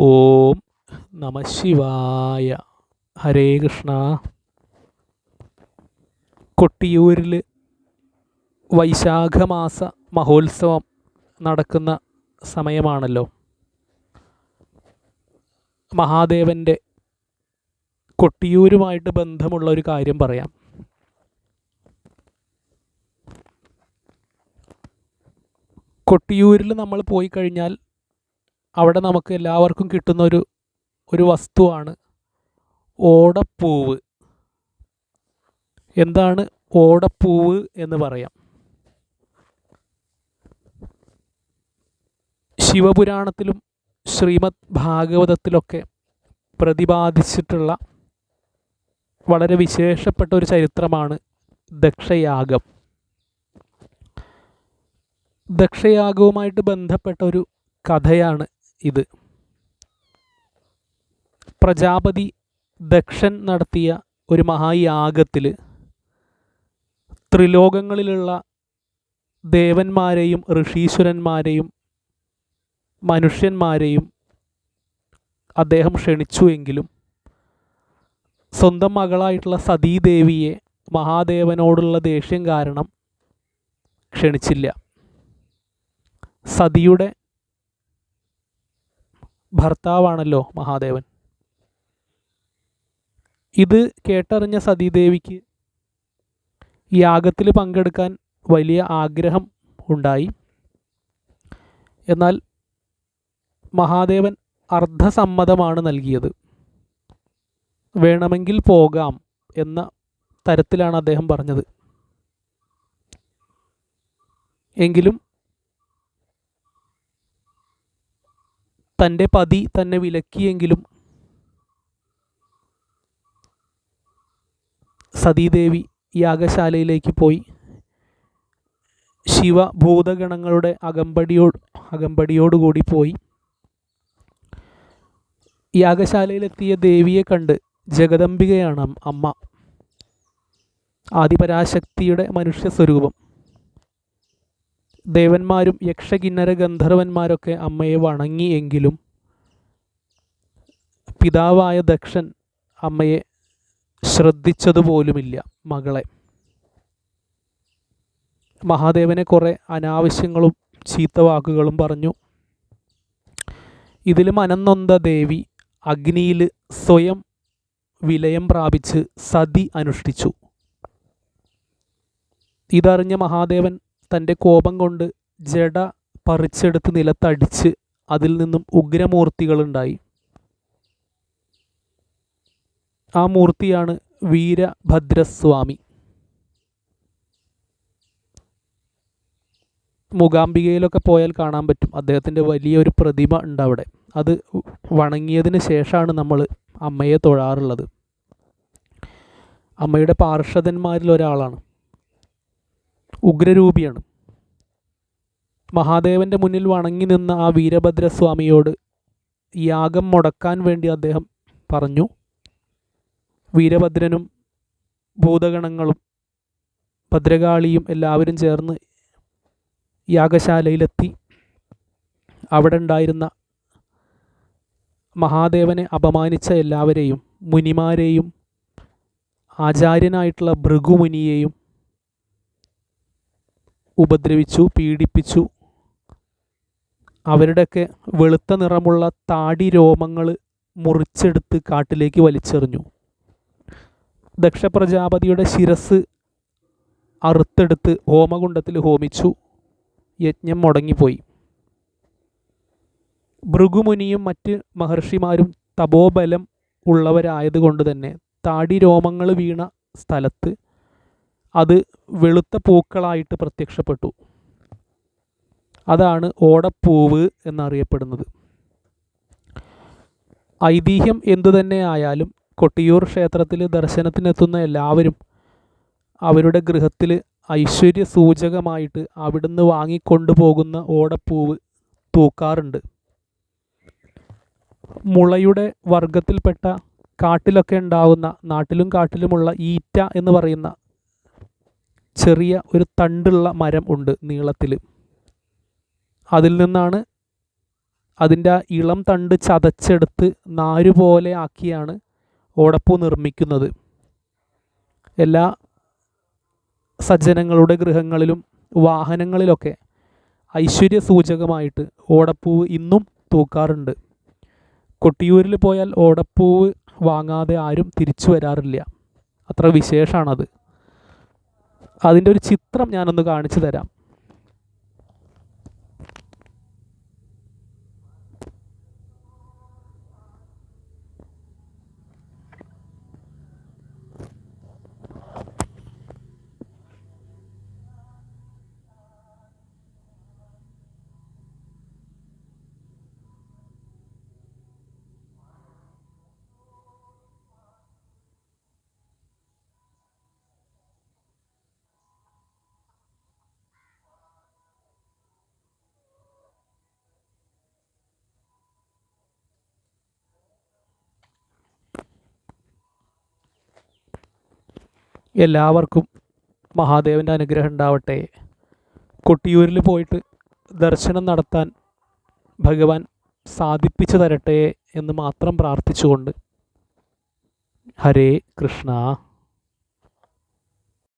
ഓം നമ ശിവായ. ഹരേ കൃഷ്ണ. കൊട്ടിയൂരിൽ വൈശാഖമാസ മഹോത്സവം നടക്കുന്ന സമയമാണല്ലോ. മഹാദേവന്റെ കൊട്ടിയൂരുമായിട്ട് ബന്ധമുള്ള ഒരു കാര്യം പറയാം. കൊട്ടിയൂരിൽ നമ്മൾ പോയി കഴിഞ്ഞാൽ അവിടെ നമുക്ക് എല്ലാവർക്കും കിട്ടുന്ന ഒരു ഒരു വസ്തുവാണ് ഓടപ്പൂവ്. എന്താണ് ഓടപ്പൂവ് എന്ന് പറയാം. ശിവപുരാണത്തിലും ശ്രീമദ് ഭാഗവതത്തിലൊക്കെ പ്രതിപാദിച്ചിട്ടുള്ള വളരെ വിശേഷപ്പെട്ട ഒരു ചരിത്രമാണ് ദക്ഷയാഗം. ദക്ഷയാഗവുമായിട്ട് ബന്ധപ്പെട്ട ഒരു കഥയാണ് ഇത്. പ്രജാപതി ദക്ഷൻ നടത്തിയ ഒരു മഹായാഗത്തിൽ ത്രിലോകങ്ങളിലുള്ള ദേവന്മാരെയും ഋഷീശ്വരന്മാരെയും മനുഷ്യന്മാരെയും അദ്ദേഹം ക്ഷണിച്ചു എങ്കിലും സ്വന്തം മകളായിട്ടുള്ള സതീദേവിയെ മഹാദേവനോടുള്ള ദേഷ്യം കാരണം ക്ഷണിച്ചില്ല. സതിയുടെ ഭർത്താവാണല്ലോ മഹാദേവൻ. ഇത് കേട്ടറിഞ്ഞ സതീദേവിക്ക് യാഗത്തിൽ പങ്കെടുക്കാൻ വലിയ ആഗ്രഹം ഉണ്ടായി. എന്നാൽ മഹാദേവൻ അർദ്ധസമ്മതമാണ് നൽകിയത്. വേണമെങ്കിൽ പോകാം എന്ന തരത്തിലാണ് അദ്ദേഹം പറഞ്ഞത്. എങ്കിലും തന്റെ പതി തന്നെ വിലക്കിയെങ്കിലും സതീദേവി യാഗശാലയിലേക്ക് പോയി. ശിവ ഭൂതഗണങ്ങളുടെ അകമ്പടിയോട് അകമ്പടിയോടുകൂടി പോയി. യാഗശാലയിലെത്തിയ ദേവിയെ കണ്ട് ജഗദംബികയാണ് അമ്മ. ആദിപരാശക്തിയുടെ മനുഷ്യ സ്വരൂപം ദേവന്മാരും യക്ഷകിന്നര ഗന്ധർവന്മാരൊക്കെ അമ്മയെ വണങ്ങി എങ്കിലും പിതാവായ ദക്ഷൻ അമ്മയെ ശ്രദ്ധിച്ചതുപോലുമില്ല മകളെ. മഹാദേവനെ കുറേ അനാവശ്യങ്ങളും ചീത്ത വാക്കുകളും പറഞ്ഞു. ഇതിലും അനന്നൊന്ത ദേവി അഗ്നിയിൽ സ്വയം വിലയം പ്രാപിച്ച് സതി അനുഷ്ഠിച്ചു. ഇതറിഞ്ഞ മഹാദേവൻ തന്റെ കോപം കൊണ്ട് ജഡ പറിച്ചെടുത്ത് നിലത്തടിച്ച് അതിൽ നിന്നും ഉഗ്രമൂർത്തികളുണ്ടായി. ആ മൂർത്തിയാണ് വീരഭദ്രസ്വാമി. മൂകാംബികയിലൊക്കെ പോയാൽ കാണാൻ പറ്റും. അദ്ദേഹത്തിന്റെ വലിയൊരു പ്രതിമ ഉണ്ട് അവിടെ അത് വണങ്ങിയതിന് ശേഷമാണ് നമ്മൾ അമ്മയെ തൊഴാറുള്ളത്. അമ്മയുടെ പാർഷദന്മാരിൽ ഒരാളാണ്. ഉഗ്രരൂപിയാണ്. മഹാദേവന്റെ മുന്നിൽ വണങ്ങി നിന്ന ആ വീരഭദ്രസ്വാമിയോട് യാഗം മുടക്കാൻ വേണ്ടി അദ്ദേഹം പറഞ്ഞു വീരഭദ്രനും ഭൂതഗണങ്ങളും ഭദ്രകാളിയും എല്ലാവരും ചേർന്ന് യാഗശാലയിലെത്തി. അവിടെ ഉണ്ടായിരുന്ന മഹാദേവനെ അപമാനിച്ച എല്ലാവരെയും മുനിമാരെയും ആചാര്യനായിട്ടുള്ള ഭൃഗുമുനിയെയും ഉപദ്രവിച്ചു പീഡിപ്പിച്ചു. അവരുടെയൊക്കെ വെളുത്ത നിറമുള്ള താടി രോമങ്ങൾ മുറിച്ചെടുത്ത് കാട്ടിലേക്ക് വലിച്ചെറിഞ്ഞു. ദക്ഷപ്രജാപതിയുടെ ശിരസ് അറുത്തെടുത്ത് ഹോമകുണ്ടത്തിൽ ഹോമിച്ചു. യജ്ഞം മുടങ്ങിപ്പോയി. ഭൃഗുമുനിയും മറ്റ് മഹർഷിമാരും തപോബലം ഉള്ളവരായതുകൊണ്ട് തന്നെ താടി രോമങ്ങൾ വീണ സ്ഥലത്ത് അത് വെളുത്ത പൂക്കളായിട്ട് പ്രത്യക്ഷപ്പെട്ടു. അതാണ് ഓടപ്പൂവ് എന്നറിയപ്പെടുന്നത്. ഐതിഹ്യം എന്തു തന്നെ ആയാലും കൊട്ടിയൂർ ക്ഷേത്രത്തിൽ ദർശനത്തിനെത്തുന്ന എല്ലാവരും അവരുടെ ഗൃഹത്തിൽ ഐശ്വര്യ സൂചകമായിട്ട് അവിടുന്ന് വാങ്ങിക്കൊണ്ടുപോകുന്ന ഓടപ്പൂവ് തൂക്കാറുണ്ട്. മുളയുടെ വർഗത്തിൽപ്പെട്ട കാട്ടിലൊക്കെ ഉണ്ടാകുന്ന നാട്ടിലും കാട്ടിലുമുള്ള ഈറ്റ എന്ന് പറയുന്ന ചെറിയ ഒരു തണ്ടുള്ള മരം ഉണ്ട് നീളത്തിൽ അതിൽ നിന്നാണ് അതിന്റെ ആ ഇളം തണ്ട് ചതച്ചെടുത്ത് നാരുപോലെ ആക്കിയാണ് ഓടപ്പൂ നിർമ്മിക്കുന്നത്. എല്ലാ സജ്ജനങ്ങളുടെ ഗൃഹങ്ങളിലും വാഹനങ്ങളിലൊക്കെ ഐശ്വര്യ സൂചകമായിട്ട് ഓടപ്പൂവ് ഇന്നും തൂക്കാറുണ്ട്. കൊട്ടിയൂരിൽ പോയാൽ ഓടപ്പൂവ് വാങ്ങാതെ ആരും തിരിച്ചു വരാറില്ല. അത്ര വിശേഷമാണത് അതിന്റെ ഒരു ചിത്രം ഞാനൊന്ന് കാണിച്ചു തരാം. എല്ലാവർക്കും മഹാദേവന്റെ അനുഗ്രഹം ഉണ്ടാവട്ടെ. കൊട്ടിയൂരിൽ പോയിട്ട് ദർശനം നടത്താൻ ഭഗവാൻ സാധിപ്പിച്ചു തരട്ടെ എന്ന് മാത്രം പ്രാർത്ഥിച്ചുകൊണ്ട് ഹരേ കൃഷ്ണ.